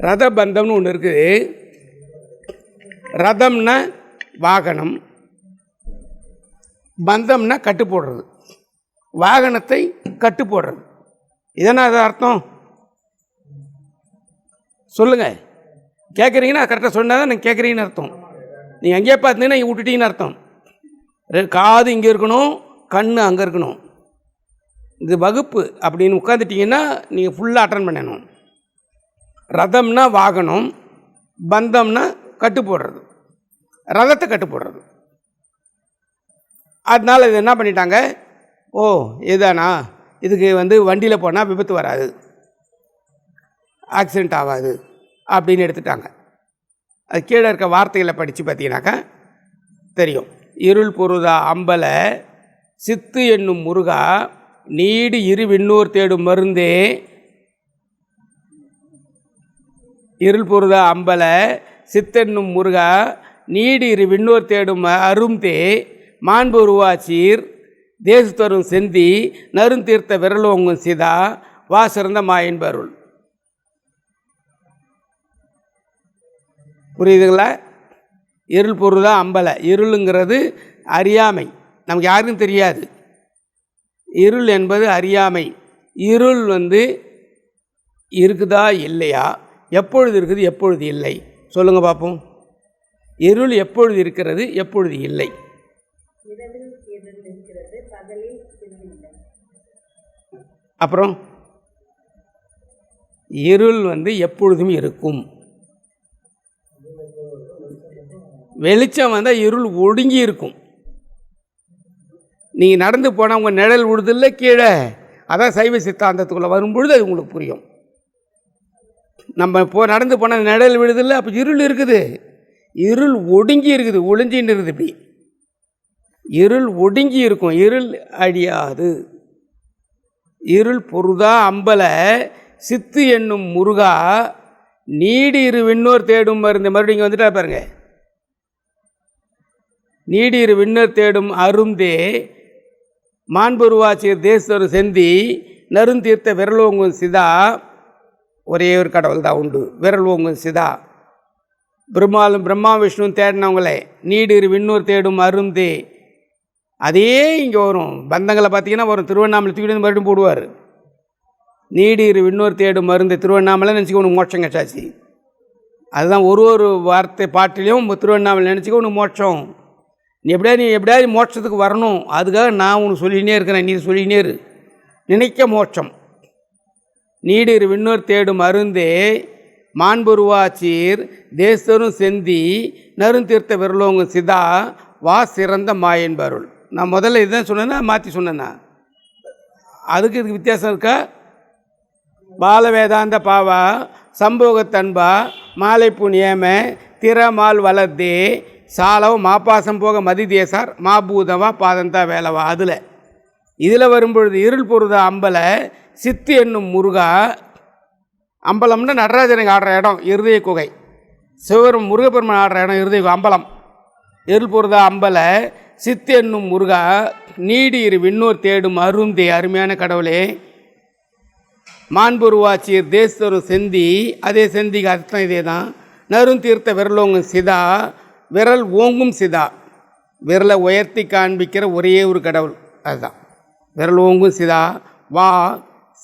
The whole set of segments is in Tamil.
ரதபந்தம்னு ஒன்று இருக்குது ரதம்னா வாகனம். பந்தம்னா கட்டு போடுறது. வாகனத்தை கட்டு போடுறது. இதனால் அது அர்த்தம்? சொல்லுங்க. கேட்குறீங்கன்னா கரெக்டாக சொன்னால் தான் நீங்கள் கேட்குறீங்கன்னு அர்த்தம். நீங்கள் எங்கேயே பார்த்தீங்கன்னா நீங்கள் விட்டுட்டீங்கன்னு அர்த்தம். காது இங்கே இருக்கணும் கண் அங்கே இருக்கணும். இது வகுப்பு அப்படின்னு உட்காந்துட்டீங்கன்னா நீங்கள் ஃபுல்லாக அட்டன் பண்ணணும். ரதம்னா வாகனம் பந்தம்னா கட்டு போடுறது. ரதத்தை கட்டு போடுறது. அதனால் இது என்ன பண்ணிட்டாங்க? ஓ இதுதானா? இதுக்கு வந்து வண்டியில் போனால் விபத்து வராது. ஆக்சிடெண்ட் ஆகாது அப்படின்னு எடுத்துட்டாங்க. அது கீழே இருக்க வார்த்தைகளை படித்து பார்த்தீங்கன்னாக்கா தெரியும். இருள் பொருதா அம்பல சித்து என்னும் முருகா நீடு இரு விண்ணூர் தேடும் மருந்தே இருள் பொருதா அம்பலை சித்தென்னும் முருகா நீடிரு இரு விண்ணோர் தேடும் அரும்தே மாண்பு உருவாச்சீர் தேசத்தரும் செந்தி நருந்தீர்த்த விரலோங்கும் சிதா வா சிறந்த மாயன்பருள் புரியுதுங்களா? இருள் பொருள் தான் அம்பலை. இருளுங்கிறது அறியாமை. நமக்கு யாருக்கும் தெரியாது. இருள் என்பது அறியாமை. இருள் வந்து இருக்குதா இல்லையா? எப்பொழுது இருக்குது எப்பொழுது இல்லை? சொல்லுங்கள் பார்ப்போம் இருள் எப்பொழுது இருக்கிறது எப்பொழுது இல்லை? அப்புறம் இருள் வந்து எப்பொழுதும் இருக்கும். வெளிச்சம் வந்தால் இருள் ஒடுங்கி இருக்கும். நீங்கள் நடந்து போனால் உங்கள் நிழல் விடுதில்ல கீழே. அதான் சைவ சித்தாந்தத்துக்குள்ளே வரும்பொழுது அது உங்களுக்கு புரியும். நம்ம போ நடந்து போனால் நிழல் விடுதில்ல அப்போ இருள் இருக்குது. இருள் ஒடுங்கி இருக்குது ஒளிஞ்சின்னு இருக்குது இப்படி. இருள் ஒடுங்கி இருக்கும் இருள் அழியாது. இருள் பொருதா அம்பல சித்து என்னும் முருகா நீடி இரு விண்ணோர் தேடும் மருந்து. மறுபடியும் இங்கே வந்துட்டா பாருங்க. நீடிரு விண்ணர் தேடும் அருந்தே மாண்புருவாச்சியர் தேசர் செந்தி நருந்தீர்த்த விரலோங்கும் சிதா ஒரே ஒரு கடவுள் தான் உண்டு. விரல் ஓங்கும் சிதா. பிரம்மாலும் பிரம்மா விஷ்ணு தேடினவங்களே நீடிரு விண்ணூர் தேடும் அருந்தே. அதே இங்கே வரும். பந்தங்களை பார்த்தீங்கன்னா வரும். திருவண்ணாமலை தூக்கிட்டு வந்து மறுபடியும் போடுவார். நீடிரு விண்ணூர் தேடும் மருந்து திருவண்ணாமலை நினச்சிக்க உனக்கு மோட்சம் கட்டாச்சு அதுதான் ஒரு ஒரு வார்த்தை பாட்டிலையும் திருவண்ணாமலை நினச்சிக்க உனக்கு மோட்சம். நீ எப்படியா நீ எப்படியாவது மோட்சத்துக்கு வரணும். அதுக்காக நான் உனக்கு சொல்லினே இருக்கிறேன். நீ சொல்லினே இரு. நினைக்க மோட்சம். நீடிரு விண்ணோர் தேடும் அருந்தே மாண்புருவாச்சீர் தேசரும் செந்தி நருந்தீர்த்த விரலோங்கும் சிதா வா சிறந்த மாயன்பருள் நான் முதல்ல இதுதான் சொன்னேன்னா மாற்றி சொன்னேன்னா அதுக்கு இதுக்கு வித்தியாசம் இருக்கா? பாலவேதாந்த பாவா சம்போகத்தன்பா மாலை நியம திறமால் வளர்த்தே சாலவ மாப்பாசம் போக மதி தேசார் மாபூதவா பாதந்தா வேலவா அதில். இதில் வரும்பொழுது இருள் பொருத அம்பலை சித்து என்னும் முருகா அம்பலம்னா நடராஜனுக்கு ஆடுற இடம் இருதய குகை. சிவபெரும் முருகப்பெருமன் ஆடுற இடம் இருதய அம்பலம். எருள் பொருத அம்பல சித்து என்னும் முருகா நீடி இரு விண்ணோர் தேடும் அருந்தே அருமையான கடவுளே. மாண்புருவாச்சியர் தேசரும் செந்தி அதே செந்திக்கு அர்த்தம் இதே தான் நரும் தீர்த்த விரலோங்கும் சிதா விரல் ஓங்கும் சிதா. விரலை உயர்த்தி காண்பிக்கிற ஒரே ஒரு கடவுள் அதுதான். விரல் ஓங்கும் சிதா வா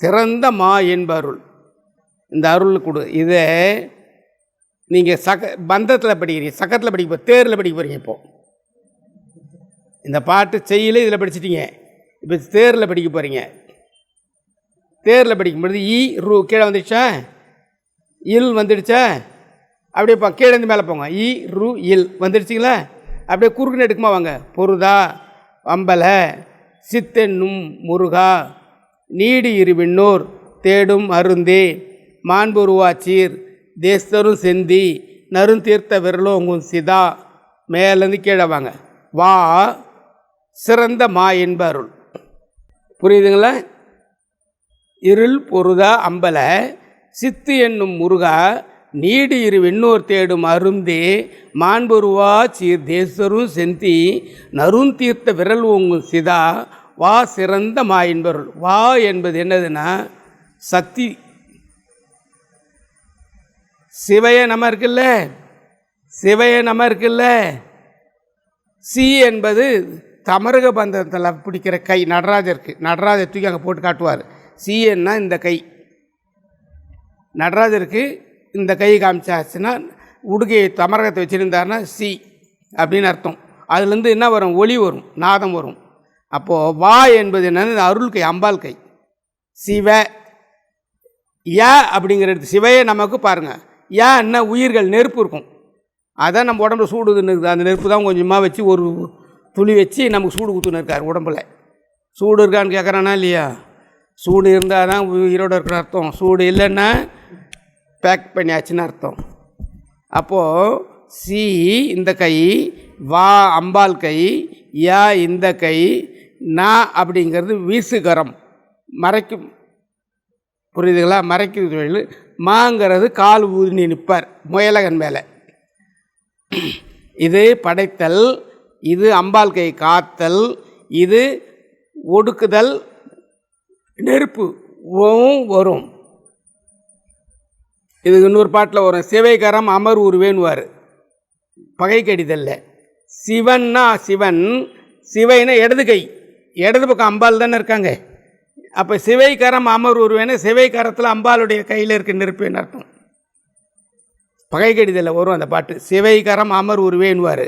சிறந்த மா என்பருள் இந்த அருள் கொடு. இதை நீங்கள் சக பந்தத்தில் படிக்கிறீங்க. சக்கத்தில் படிக்க போ தேரில் படிக்க போகிறீங்க இப்போது இந்த பாட்டு செய்யல இதில் படிச்சிட்டீங்க. இப்போ தேரில் படிக்க போகிறீங்க தேரில் படிக்கும்பொழுது ஈ ரூ கீழே வந்துடுச்சா? இல் வந்துடுச்சா? அப்படியே இப்போ கீழேருந்து மேலே போங்க. ஈ ரு இல். வந்துடுச்சிங்களா? அப்படியே குறுக்குன்னு எடுக்குமா வாங்க. பொருதா அம்பலை சித்தென்னும் முருகா. நீடி இருவிண்ணோர் தேடும் அருந்தே. மாண்புருவாச்சீர் தேஸ்தரும் செந்தி நருந்தீர்த்த விரலோங்கும் சிதா. மேலேருந்து கீழே வாங்க. வா சிறந்த மா என்ப அருள். புரியுதுங்களா? இருள் பொருதா அம்பல சித்து என்னும் முருகா நீடு இரு வெண்ணோர் தேடும் அருந்தே. மாண்புருவா சீர் தேசரும் செந்தி நருந்தீர்த்த விரல் ஓங்கும் சிதா. வா சிறந்த மா என்பருள் வா என்பது என்னதுன்னா சக்தி. சிவைய நம்ம இருக்குல்ல? சிவைய நம்ம இருக்குல்ல? சி என்பது தமருக பந்தத்தில் பிடிக்கிற கை நடராஜருக்கு. நடராஜர் தூக்கி அங்கே போட்டு காட்டுவார். சிஎன்னா இந்த கை. நடராஜருக்கு இந்த கை காமிச்சாச்சுன்னா உடுகையை தமரகத்தை வச்சுருந்தாருன்னா சி அப்படின்னு அர்த்தம். அதுலேருந்து என்ன வரும்? ஒளி வரும் நாதம் வரும். அப்போது வா என்பது என்னென்னு அருள் கை அம்பாள் கை. சிவ யா அப்படிங்கிறது சிவையே நமக்கு பாருங்கள் ஏன் என்ன உயிர்கள் நெருப்பு இருக்கும். அதான் நம்ம உடம்புல சூடுதுன்னு இருக்குது. அந்த நெருப்பு தான் கொஞ்சமாக வச்சு ஒரு துளி வச்சு நமக்கு சூடு குத்துன்னு இருக்கார் உடம்புல. சூடு இருக்கான்னு கேட்குறானா இல்லையா? சூடு இருந்தால் தான் உயிரோடு இருக்கிற அர்த்தம். சூடு இல்லைன்னா பேக் பண்ணியாச்சுன்னு அர்த்தம். அப்போது சி இந்த கை வா அம்பாள் கை யா இந்த கை நான் அப்படிங்கிறது வீசுகரம். மறைக்கும் புரியுதுங்களா? மறைக்கிறது தொழில் மாங்கிறது கால் ஊதி நிற்பார் முயலகன் மேலே. இது படைத்தல் இது அம்பாள் கை காத்தல் இது ஒடுக்குதல் நெருப்பு வரும். இது இன்னொரு பாட்டில் வரும் சிவைகரம் அமர் உருவேன்னுவார் பகை கடிதல்ல சிவன்னா சிவன் சிவைனா இடது கை. இடது பக்கம் அம்பாள் தானே இருக்காங்க. அப்போ சிவைக்கரம் அமர் உருவேன்னு சிவைக்கரத்தில் அம்பாளுடைய கையில் இருக்க நெருப்புன்னு அர்த்தம்? பகை கடிதலில் வரும் அந்த பாட்டு. சிவைக்கரம் அமர் உருவேன்னுவார்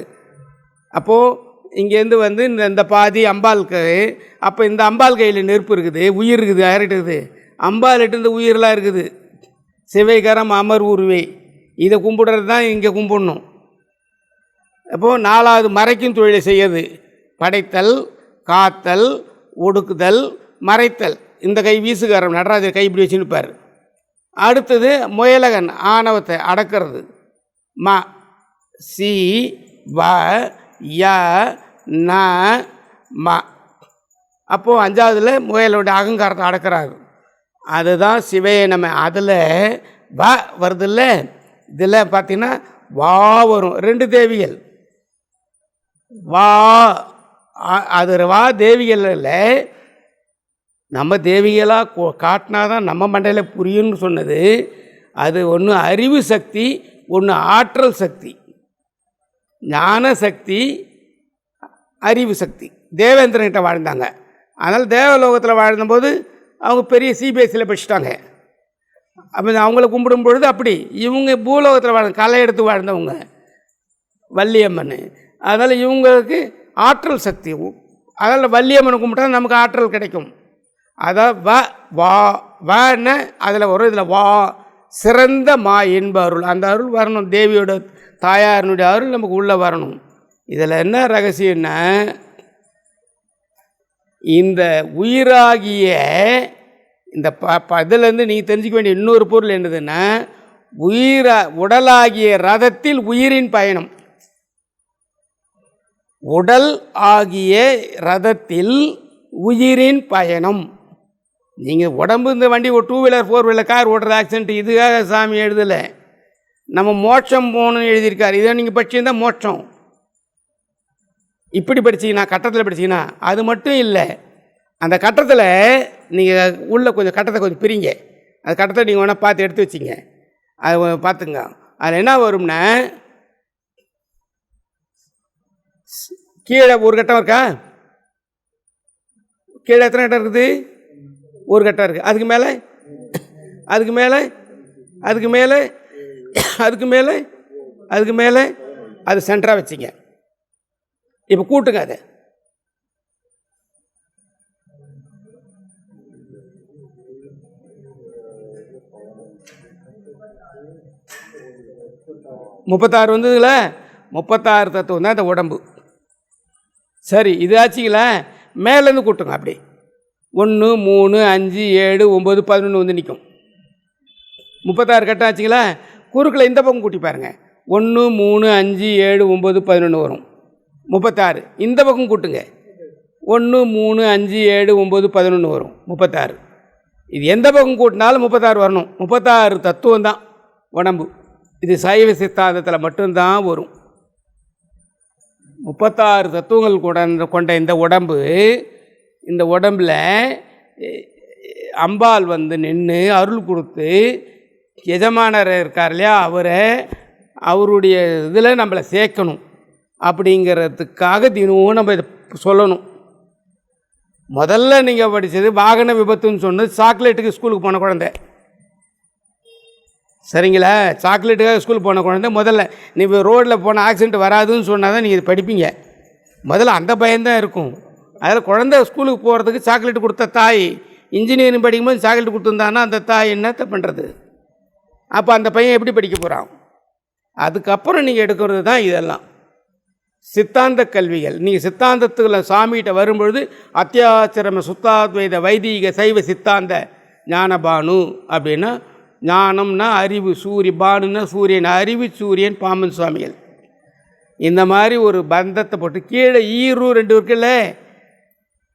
அப்போது இங்கேருந்து வந்து இந்த இந்த பாதி அம்பாளுக்கு அப்போ இந்த அம்பாள் கையில் நெருப்பு இருக்குது உயிர் இருக்குது யார்கிட்ட அம்பாள்கிட்ட இந்த உயிரெலாம் இருக்குது. சிவைகரம் அமர் உருவே இதை கும்பிடுறது தான் இங்கே கும்பிடணும். அப்போது நாலாவது மறைக்கும் தொழிலை செய்யது படைத்தல் காத்தல் ஒடுக்குதல் மறைத்தல். இந்த கை வீசுகாரம் நடராஜர் கை இப்படி வச்சு நிற்பார் அடுத்தது முயலகன் ஆணவத்தை அடக்கிறது. ம சி வ ய ந ம. அப்போது அஞ்சாவதுல முயலோட அகங்காரத்தை அடக்கிறாரு. அதுதான் சிவையை நம்ம. அதில் வ வருதுல்ல. இதில் பார்த்தீங்கன்னா வா வரும். ரெண்டு தேவிகள். வா அது வா தேவிகள் நம்ம தேவிகளாக காட்டினா தான் நம்ம மண்டையில் புரியும்னு சொன்னது. அது ஒன்று அறிவு சக்தி ஒன்று ஆற்றல் சக்தி. ஞான சக்தி அறிவு சக்தி. தேவேந்திரன்கிட்ட வாழ்ந்தாங்க. அதனால் தேவலோகத்தில் வாழ்ந்தபோது அவங்க பெரிய சிபிஎஸ்சியில் படிச்சுட்டாங்க. அப்போ அவங்கள கும்பிடும் பொழுது அப்படி இவங்க பூலோகத்தில் வாழ்ந்த களை எடுத்து வாழ்ந்தவங்க. வள்ளியம்மன் அதனால் இவங்களுக்கு ஆற்றல் சக்தி. அதில் வள்ளியம்மனை கும்பிட்டா நமக்கு ஆற்றல் கிடைக்கும். அதை வ வா வன்னு அதில் வரும் இதில் வா சிறந்த மா என்ப அருள். அந்த அருள் வரணும். தேவியோட தாயாரினுடைய அருள் நமக்கு உள்ளே வரணும். இதில் என்ன ரகசியம்னா இந்த உயிராகிய இந்த ப ப இதுலேருந்து நீங்கள் தெரிஞ்சுக்க வேண்டிய இன்னொரு பொருள் என்னதுன்னா உயிரா உடலாகிய ரதத்தில் உயிரின் பயணம். உடல் ஆகிய ரதத்தில் உயிரின் பயணம். நீங்கள் உடம்பு இந்த வண்டி ஒரு two wheeler four wheeler car ஓட்டுற ஆக்சிடென்ட் இதுக்காக சாமி எழுதலை. நம்ம மோட்சம் போகணும்னு எழுதியிருக்காரு. இதை நீங்கள் படிச்சிருந்தா மோட்சம். இப்படி படிச்சீங்கன்னா கட்டத்தில் படிச்சீங்கன்னா அது மட்டும் இல்லை. அந்த கட்டத்தில் நீங்கள் உள்ள கொஞ்சம் கட்டத்தை கொஞ்சம் பிரிங்க. அந்த கட்டத்தை நீங்கள் வேணால் பார்த்து எடுத்து வச்சிங்க. அது பார்த்துங்க. அதில் என்ன வரும்னா கீழே ஒரு கட்டம் இருக்கா? கீழே எத்தனை கட்டம் இருக்குது? ஒரு கட்டம் இருக்குது அதுக்கு மேலே? அதுக்கு மேலே? அதுக்கு மேலே? அதுக்கு மேலே? அதுக்கு மேலே? அது சென்டராக வச்சுங்க. இப்போ கூட்டுங்க அதை. முப்பத்தாறு வந்ததுல? முப்பத்தாறு தத்துவம் தான் இந்த உடம்பு. சரி இது ஆச்சுங்களா மேலேருந்து கூட்டுங்க அப்படி. ஒன்று மூணு அஞ்சு ஏழு ஒம்பது பதினொன்று வந்து நிற்கும். முப்பத்தாறு கட்டம் ஆச்சுங்களா குறுக்கில் இந்த பக்கம் கூட்டி பாருங்கள் ஒன்று மூணு அஞ்சு ஏழு ஒம்பது பதினொன்று வரும். முப்பத்தாறு. இந்த பக்கம் கூட்டுங்க. ஒன்று மூணு அஞ்சு ஏழு ஒம்பது பதினொன்று வரும். முப்பத்தாறு. இது எந்த பக்கம் கூட்டினாலும் முப்பத்தாறு வரணும். முப்பத்தாறு தத்துவம் தான் உடம்பு. இது சைவ சித்தாந்தத்தில் மட்டும்தான் வரும். முப்பத்தாறு தத்துவங்கள் கொண்ட கொண்ட இந்த உடம்பு இந்த உடம்பில் அம்பாள் வந்து நின்று அருள் கொடுத்து எஜமானர் இருக்கார் இல்லையா அவரை அவருடைய இதில் நம்மளை சேர்க்கணும். அப்படிங்கிறதுக்காக தினமும் நம்ம இதை சொல்லணும். முதல்ல நீங்கள் படித்தது வாகன விபத்துன்னு சொன்னது சாக்லேட்டுக்கு ஸ்கூலுக்கு போன குழந்தை. சரிங்களா? சாக்லேட்டுக்காக ஸ்கூல் போன குழந்தை முதல்ல. நீ ரோட்டில் போன ஆக்சிடென்ட் வராதுன்னு சொன்னால் தான் நீங்கள் படிப்பீங்க. முதல்ல அந்த பயம்தான் இருக்கும். அதில் குழந்தை ஸ்கூலுக்கு போகிறதுக்கு சாக்லேட் கொடுத்த தாய் இன்ஜினியரிங் படிக்கும்போது சாக்லேட் கொடுத்துருந்தான்னா அந்த தாய் என்னத்தை பண்ணுறது அப்போ அந்த பையன் எப்படி படிக்க போகிறான் அதுக்கப்புறம் நீங்கள் எடுக்கிறது தான் இதெல்லாம். சித்தாந்த கல்விகள். நீங்கள் சித்தாந்தத்தில் சாமிகிட்ட வரும்பொழுது அத்தியாச்சரம சுத்தாத்வைத வைதீக சைவ சித்தாந்த ஞானபானு அப்படின்னா ஞானம்னா அறிவு சூரிய பானுன்னா சூரியன் அறிவு சூரியன் பாம்பன் சுவாமிகள். இந்த மாதிரி ஒரு பந்தத்தை போட்டு கீழே ஈரு ரெண்டு இருக்குல்ல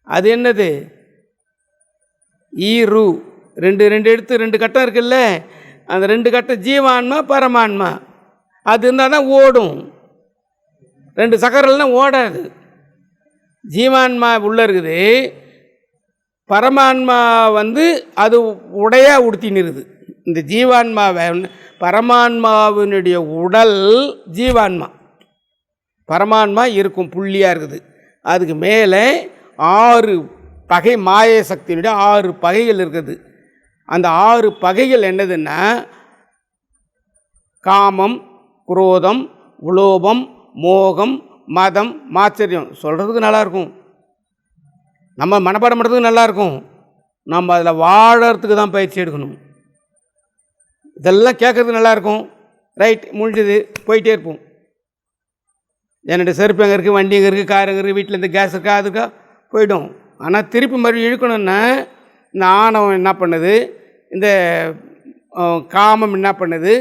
அது என்னது? ஈரு. ரெண்டு ரெண்டு எடுத்து ரெண்டு கட்டம் இருக்குல்ல அந்த ரெண்டு கட்டம் ஜீவான்மா பரமான்மா. அது இருந்தால் தான் ஓடும். ரெண்டு சக்கரம்லாம் ஓடாது. ஜீவான்மா உள்ளே இருக்குது. பரமான்மா வந்து அது உடையாக உடுத்தின்னுருது. இந்த ஜீவான்மாவை பரமான்மாவினுடைய உடல் ஜீவான்மா. பரமான்மா இருக்கும் புள்ளியாக இருக்குது. அதுக்கு மேலே ஆறு பகை மாய சக்தியினுடைய ஆறு பகைகள் இருக்குது. அந்த ஆறு பகைகள் என்னதுன்னா காமம் குரோதம் உலோபம் மோகம் மதம் மாச்சரியம். சொல்கிறதுக்கு நல்லாயிருக்கும். நம்ம மனப்பாடம் பண்ணுறதுக்கு நல்லாயிருக்கும். நம்ம அதில் வாழறதுக்கு தான் பயிற்சி எடுக்கணும். இதெல்லாம் கேட்குறது நல்லாயிருக்கும். ரைட் முடிஞ்சது. போயிட்டே இருப்போம். என்னுடைய செருப்பு எங்கே இருக்குது வண்டி எங்கே இருக்குது கார் எங்கே இருக்குது வீட்டில் இந்த கேஸ் இருக்கா அது இருக்கா போயிடும். ஆனால் திருப்பி மறுபடியும் இழுக்கணுன்னா இந்த ஆணவம் என்ன பண்ணுது? இந்த காமம் என்ன பண்ணுது?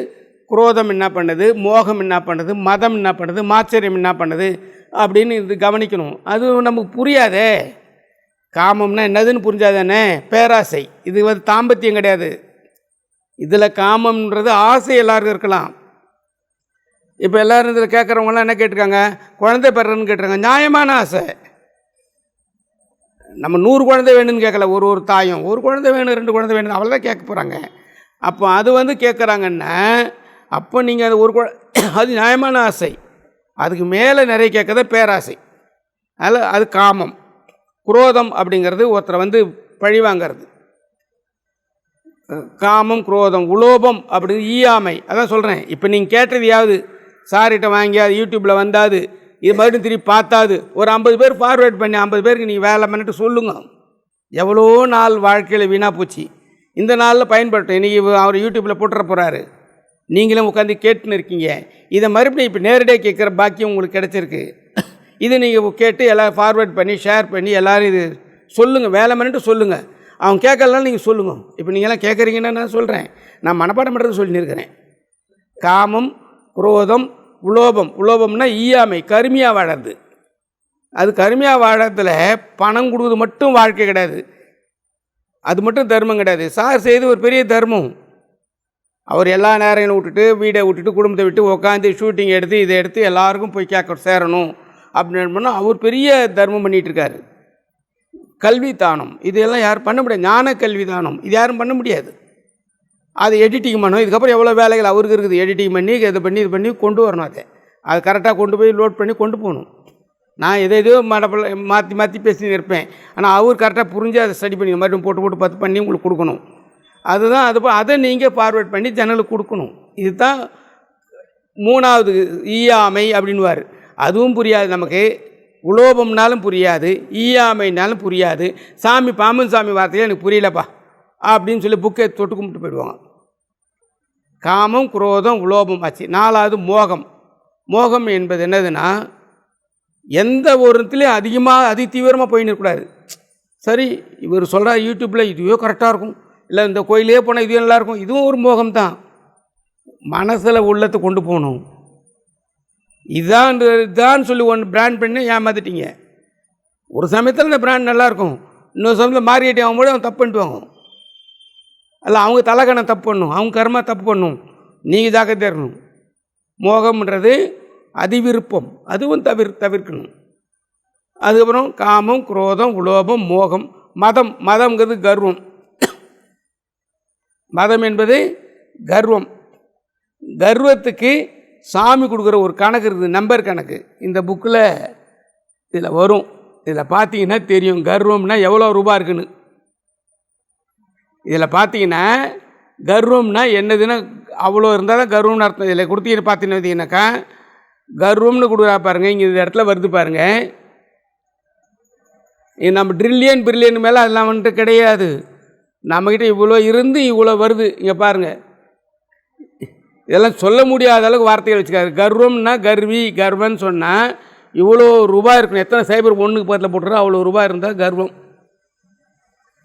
குரோதம் என்ன பண்ணுது? மோகம் என்ன பண்ணுது? மதம் என்ன பண்ணுது? மாச்சரியம் என்ன பண்ணுது? அப்படின்னு இது கவனிக்கணும். அது நமக்கு புரியாதே. காமம்னா என்னதுன்னு புரிஞ்சாதானே? பேராசை. இது வந்து தாம்பத்தியம் கிடையாது. இதில் காமம்ன்றது ஆசை எல்லோரும் இருக்கலாம். இப்போ எல்லோரும் இதில் கேட்குறவங்களாம் என்ன கேட்டிருக்காங்க? குழந்தை பெறன்னு கேட்டிருக்காங்க. நியாயமான ஆசை. நம்ம நூறு குழந்தை வேணும்னு கேட்கல. ஒரு ஒரு தாயும். ஒரு குழந்தை வேணும் ரெண்டு குழந்தை வேணும் அவ்வளோ தான் கேட்க போகிறாங்க அப்போ அது வந்து கேட்குறாங்கன்னா அப்போ நீங்கள் அது ஒரு குழ அது நியாயமான ஆசை. அதுக்கு மேலே நிறைய கேட்கறத பேராசை. அதில் அது காமம். குரோதம் அப்படிங்கிறது ஒருத்தரை வந்து பழி வாங்கிறது காமம் குரோதம் உலோபம் அப்படி ஈயாமை. அதான் சொல்கிறேன் இப்போ நீங்கள் கேட்டது யாவது சார்கிட்ட வாங்கியாது யூடியூப்பில் வந்தாது இது மறுபடியும் திருப்பி பார்த்தாது. ஒரு ஐம்பது பேர் ஃபார்வேர்ட் பண்ணி ஐம்பது பேருக்கு நீங்கள் வேலை பண்ணிட்டு சொல்லுங்கள் எவ்வளோ நாள் வாழ்க்கையில் வீணாக போச்சு. இந்த நாளில் பயன்படுத்தும் இன்றைக்கி அவர் யூடியூப்பில் போட்டுற போகிறாரு நீங்களும் உட்காந்து கேட்டுன்னு இருக்கீங்க. இதை மறுபடியும் இப்போ நேரடியாக கேட்குற பாக்கியம் உங்களுக்கு கிடச்சிருக்கு. இது நீங்கள் கேட்டு எல்லாம் ஃபார்வேர்ட் பண்ணி ஷேர் பண்ணி எல்லோரும் இது சொல்லுங்கள் வேலை பண்ணிட்டு சொல்லுங்கள் அவன் கேட்கலனாலும் நீங்கள் சொல்லுங்கள் இப்போ நீங்களாம் கேட்குறீங்கன்னா நான் சொல்கிறேன் நான் மனப்பாடம் பண்ணுறது சொல்லியிருக்கிறேன் காமம் குரோதம் உலோபம். உலோபம்னா ஈயாமை கருமையாக வாழறது. அது கருமையாக வாழறதுல பணம் கொடுக்குறது மட்டும் வாழ்க்கை கிடையாது. அது மட்டும் தர்மம் கிடையாது. சார் செய்து ஒரு பெரிய தர்மம். அவர் எல்லா நேரங்களும் விட்டுட்டு வீடை விட்டுட்டு குடும்பத்தை விட்டு உட்காந்து ஷூட்டிங் எடுத்து இதை எடுத்து எல்லாருக்கும் போய் கேட்க சேரணும். அப்படின்னு பண்ணால் அவர் பெரிய தர்மம் பண்ணிகிட்ருக்காரு கல்வி தானம் இதெல்லாம் யாரும் பண்ண முடியாது. ஞான கல்வி தானம் இது யாரும் பண்ண முடியாது. அது எடிட்டிங் பண்ணணும் இதுக்கப்புறம் எவ்வளோ வேலைகள் அவருக்கு இருக்குது? எடிட்டிங் பண்ணி இதை பண்ணி இது பண்ணி கொண்டு வரணும் அதை. அது கரெக்டாக கொண்டு போய் லோட் பண்ணி கொண்டு போகணும். நான் எதை எதையோ மடப்பில் மாற்றி மாற்றி பேசின்னு இருப்பேன். ஆனால் அவர் கரெக்டாக புரிஞ்சு அதை ஸ்டடி பண்ணி மறுபடியும் போட்டு போட்டு பத்து பண்ணி உங்களுக்கு கொடுக்கணும். அதுதான் அது அதை நீங்கள் ஃபார்வேர்ட் பண்ணி ஜன்னலுக்கு கொடுக்கணும். இதுதான் மூணாவது ஈயாமை அப்படின்வார் அதுவும் புரியாது நமக்கு. உலோபம்னாலும் புரியாது ஈயாமைனாலும் புரியாது. சாமி பாம்பன் சாமி வார்த்தையில் எனக்கு புரியலப்பா அப்படின்னு சொல்லி புக்கை தொட்டு கும்பிட்டு போயிடுவாங்க. காமம் குரோதம் உலோபம் ஆச்சு. நாலாவது மோகம். மோகம் என்பது என்னதுன்னா எந்த ஒருத்துலேயும் அதிகமாக அதி தீவிரமாக போயின்னு இருக்கக்கூடாது சரி இவர் சொல்கிறார் யூடியூப்பில் இதுவே கரெக்டாக இருக்கும். இல்லை இந்த கோயிலே போனால் இதுவே நல்லாயிருக்கும் இதுவும் ஒரு மோகம் தான் மனசில் உள்ளத்தை கொண்டு போகணும். இதான் இதான் சொல்லி ஒன்று பிராண்ட் பண்ணி ஏமாத்திட்டீங்க. ஒரு சமயத்தில் இந்த பிராண்ட் நல்லாயிருக்கும் இன்னொரு சமயத்தில் மார்க்கெட்டிங் ஆகும்போது அவன் தப்பு பண்ணிட்டுவாங்க அல்ல அவங்க தலைக்கணம் தப்பு பண்ணும். அவங்க கர்மா தப்பு பண்ணும். நீங்கள் ஜாக்கிரதையா தேரணும் மோகம்ன்றது அதிவிருப்பம். அதுவும் தவிர் தவிர்க்கணும். அதுக்கப்புறம் காமம் குரோதம் உலோபம் மோகம் மதம். மதம்ங்கிறது கர்வம். மதம் என்பது கர்வம். கர்வத்துக்கு சாமி கொடுக்குற ஒரு கணக்கு இருக்குது நம்பர் கணக்கு. இந்த புக்கில் இதில் வரும். இதில் பார்த்தீங்கன்னா தெரியும். கர்வம்னா எவ்வளோ ரூபா இருக்குன்னு. இதில் பார்த்தீங்கன்னா கர்வம்னா என்னதுன்னா அவ்வளோ இருந்தால் தான் கர்வம்னு அர்த்தம். இதில் கொடுத்தீங்கன்னு பார்த்தீங்கன்னாக்கா கர்வம்னு கொடுக்குறா பாருங்கள் இங்கே இந்த இடத்துல வருது பாருங்கள் இது நம்ம ட்ரில்லியன் பிரில்லியன் மேலே அதெல்லாம் வந்துட்டு கிடையாது. நம்மக்கிட்ட இவ்வளோ இருந்து இவ்வளோ வருது. இங்கே பாருங்கள் இதெல்லாம் சொல்ல முடியாத அளவுக்கு வார்த்தைகள் வச்சுக்காரு. கர்வம்னா கர்வி கர்வம்னு சொன்னால் இவ்வளோ ரூபாய் இருக்கணும் எத்தனை சைபர் ஒன்றுக்கு பக்கத்தில் போட்டுருக்கோ அவ்வளோ ரூபாய் இருந்தால் கர்வம்.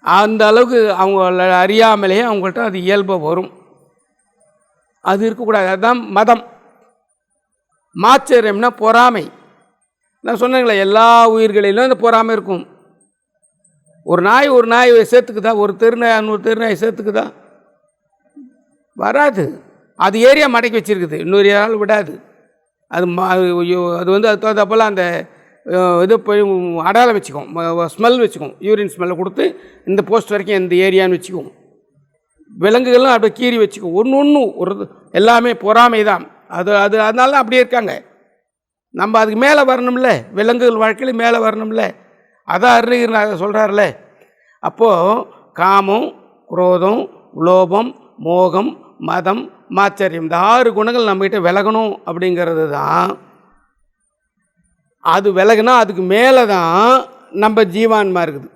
அந்த அளவுக்கு அவங்க அறியாமலேயே அவங்கள்ட்ட அது இயல்பாக வரும். அது இருக்கக்கூடாது. அதுதான் மதம். மாச்சரியம்னா பொறாமை. நான் சொன்னேங்களே எல்லா உயிர்களிலும் அந்த பொறாமை இருக்கும். ஒரு நாய் ஒரு நாய் சேர்த்துக்குதா? ஒரு தெருநாய் நூறு தெருநாய் சேர்த்துக்குதா? வராது. அது ஏரியா மடக்கி வச்சிருக்குது. இன்னொரு ஆள் விடாது. அது அது ஐயோ, அது வந்து அது தகுந்தப்போல் அந்த இது போய் அடையாளம் வச்சுக்கும். ஸ்மெல் வச்சுக்கும். யூரின் ஸ்மெல்லை கொடுத்து இந்த போஸ்ட் வரைக்கும் இந்த ஏரியான்னு வச்சுக்கும். விலங்குகள்லாம் அப்படியே கீறி வச்சுக்கும். ஒன்று ஒன்று ஒரு எல்லாமே பொறாமை தான். அது அது அதனால அப்படியே இருக்காங்க. நம்ம அதுக்கு மேலே வரணும்ல. விலங்குகள் வாழ்க்கையில் மேலே வரணும்ல. அதான் அருணகிரிநாதர் சொல்கிறார்ல அப்போது காமம் குரோதம் லோபம் மோகம் மதம் மாச்சரியம். இந்த ஆறு குணங்கள் நம்மகிட்ட விலகணும் அப்படிங்கிறது தான். அது விலகுனா அதுக்கு மேலே தான் நம்ம ஜீவான்மா இருக்குது.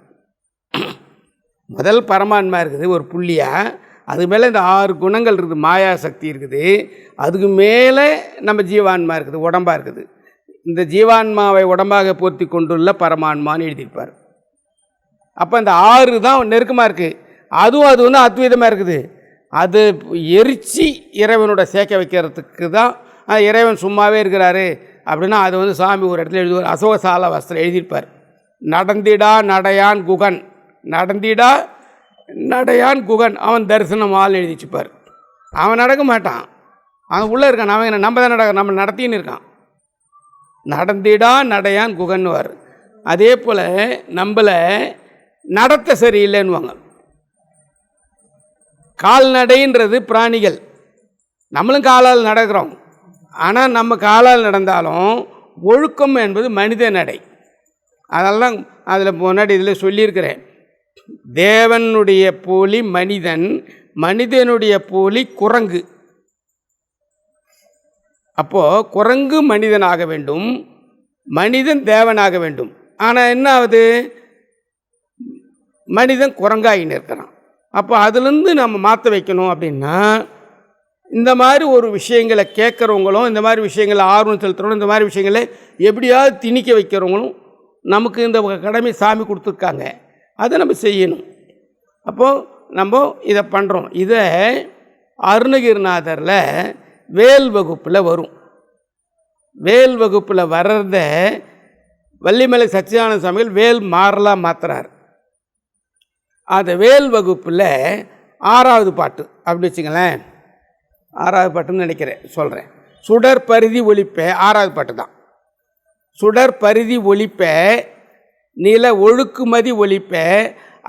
முதல் பரமான்மா இருக்குது ஒரு புள்ளியாக அது மேலே இந்த ஆறு குணங்கள் இருக்குது மாயா சக்தி இருக்குது. அதுக்கு மேலே நம்ம ஜீவான்மா இருக்குது உடம்பாக இருக்குது. இந்த ஜீவான்மாவை உடம்பாக போர்த்தி கொண்டுள்ள பரமான்மான்னு எழுதியிருப்பார். அப்போ இந்த ஆறு தான் நெருக்கமாக இருக்குது அதுவும் அது வந்து அத்வைதமாக இருக்குது. அது எரிச்சு இறைவனோட சேர்க்க வைக்கிறதுக்கு தான் இறைவன் சும்மாவே இருக்கிறாரு அப்படின்னா அது வந்து சாமி ஒரு இடத்துல எழுதுவார். அசோகசால வஸ்திரம் எழுதியிருப்பார். நடந்திடா நடையான் குகன். நடந்திடா நடையான் குகன். அவன் தரிசனம் ஆள் எழுதிச்சுப்பார். அவன் நடக்க மாட்டான். அவன் உள்ளே இருக்கான். அவன் நம்ம தான் நடக்க நம்ம நடத்தின்னு இருக்கான். நடந்திடா நடையான் குகன்னுவார். அதே போல் நம்மளை நடத்த சரியில்லைன்னுவாங்க. கால்நடைன்றது பிராணிகள். நம்மளும் காலால் நடக்கிறோம். ஆனால் நம்ம காலால் நடந்தாலும் ஒழுக்கம் என்பது மனித நடை. அதெல்லாம் அதில் முன்னாடி இதில் சொல்லியிருக்கிறேன். தேவனுடைய போலி மனிதன் மனிதனுடைய போலி குரங்கு. அப்போது குரங்கு மனிதனாக வேண்டும் மனிதன் தேவனாக வேண்டும். ஆனால் என்ன ஆகுது? மனிதன் குரங்காயின்னு இருக்கிறான். அப்போ அதுலேருந்து நம்ம மாற்ற வைக்கணும் அப்படின்னா இந்த மாதிரி ஒரு விஷயங்களை கேட்குறவங்களும் இந்த மாதிரி விஷயங்களை ஆர்வம் செலுத்துகிறவங்களும் இந்த மாதிரி விஷயங்களை எப்படியாவது திணிக்க வைக்கிறவங்களும் நமக்கு இந்த கடமை சாமி கொடுத்துருக்காங்க. அதை நம்ம செய்யணும். அப்போது நம்ம இதை பண்ணுறோம் இதை அருணகிரிநாதரில் வேல் வகுப்பில் வரும். வேல் வகுப்பில் வர்றத வள்ளிமலை சச்சிதானந்த சுவாமிகள் வேல் மாறலாக மாற்றுறார் அந்த வேல் வகுப்பில் ஆறாவது பாட்டு. அப்படி வச்சுங்களேன் ஆறாவது பாட்டுன்னு நினைக்கிறேன். சொல்கிறேன் சுடர் பருதி ஒலிப்ப ஆறாவது பாட்டு தான். சுடர் பரிதி ஒலிப்ப நில ஒழுக்குமதி ஒழிப்ப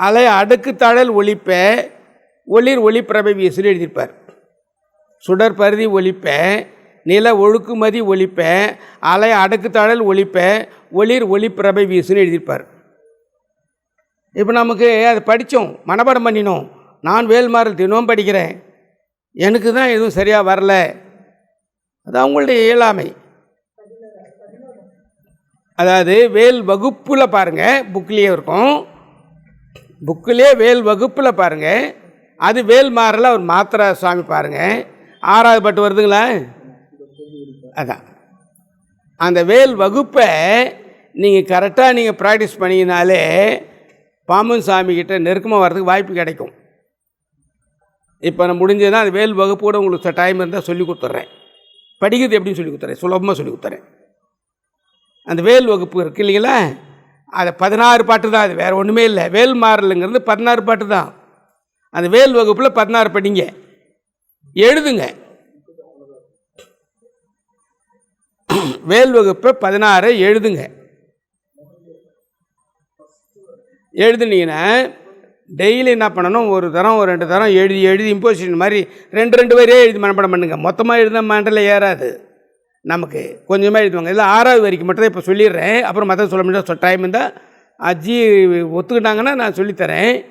அலை அடுக்கு தழல் ஒளிர் ஒளிப்பிரபை வீசுன்னு எழுதியிருப்பார். சுடர் பருதி ஒலிப்ப நில ஒழுக்குமதி ஒழிப்ப அலை அடுக்கு தழல் ஒளிர் ஒளிப்பிரபை வீசுன்னு எழுதியிருப்பார். இப்போ நமக்கு அதை படித்தோம் மனப்பாடம் பண்ணினோம். நான் வேல்மாறல் தினமும் படிக்கிறேன். எனக்கு தான் எதுவும் சரியாக வரல. அது அவங்களுடைய இயலாமை. அதாவது வேல் வகுப்பில் பாருங்கள் புக்லேயே இருக்கும். புக்கிலே வேல் வகுப்பில் பாருங்கள் அது வேல் மாறல ஒரு மாத்திரா சுவாமி பாருங்கள் ஆறாவது பட்டு வருதுங்களா? அதான். அந்த வேல் வகுப்பை நீங்கள் கரெக்டாக நீங்கள் ப்ராக்டிஸ் பண்ணிங்கனாலே பாம்பன் சாமிக்கிட்ட நெருக்கமாக வர்றதுக்கு வாய்ப்பு கிடைக்கும். இப்போ நான் முடிஞ்சதுன்னா அந்த வேல் வகுப்போடு உங்களுக்கு டைம் இருந்தால் சொல்லி கொடுத்துட்றேன் படிக்கிறது எப்படின்னு சொல்லி கொடுத்துறேன். சுலபமாக சொல்லி கொடுத்துறேன். அந்த வேல் வகுப்பு இருக்கு இல்லைங்களா? அது பதினாறு பாட்டு தான். அது வேறு ஒன்றுமே இல்லை. வேல் மாறலுங்கிறது பதினாறு பாட்டு தான். அந்த வேல் வகுப்பில் பதினாறு படிங்க. எழுதுங்க. வேல் வகுப்பை பதினாறு எழுதுங்க. எழுதுனீங்கன்னா டெய்லி என்ன பண்ணணும்? ஒரு தரம் ஒரு ரெண்டு தரம் எழுதி எழுதி இம்போசிஷன் மாதிரி ரெண்டு ரெண்டு வரையே எழுதி மனப்படம் பண்ணுங்க. மொத்தமாக எழுத மண்டல ஏறாது. நமக்கு கொஞ்சமாக எழுதுவாங்க. இல்லை ஆறாவது வரைக்கும் மட்டும் இப்போ சொல்லிடுறேன். அப்புறம் மற்ற சொல்ல முடியாது. டைம் இருந்தால் அஜி ஒத்துக்கிட்டாங்கன்னா நான் சொல்லித்தரேன்.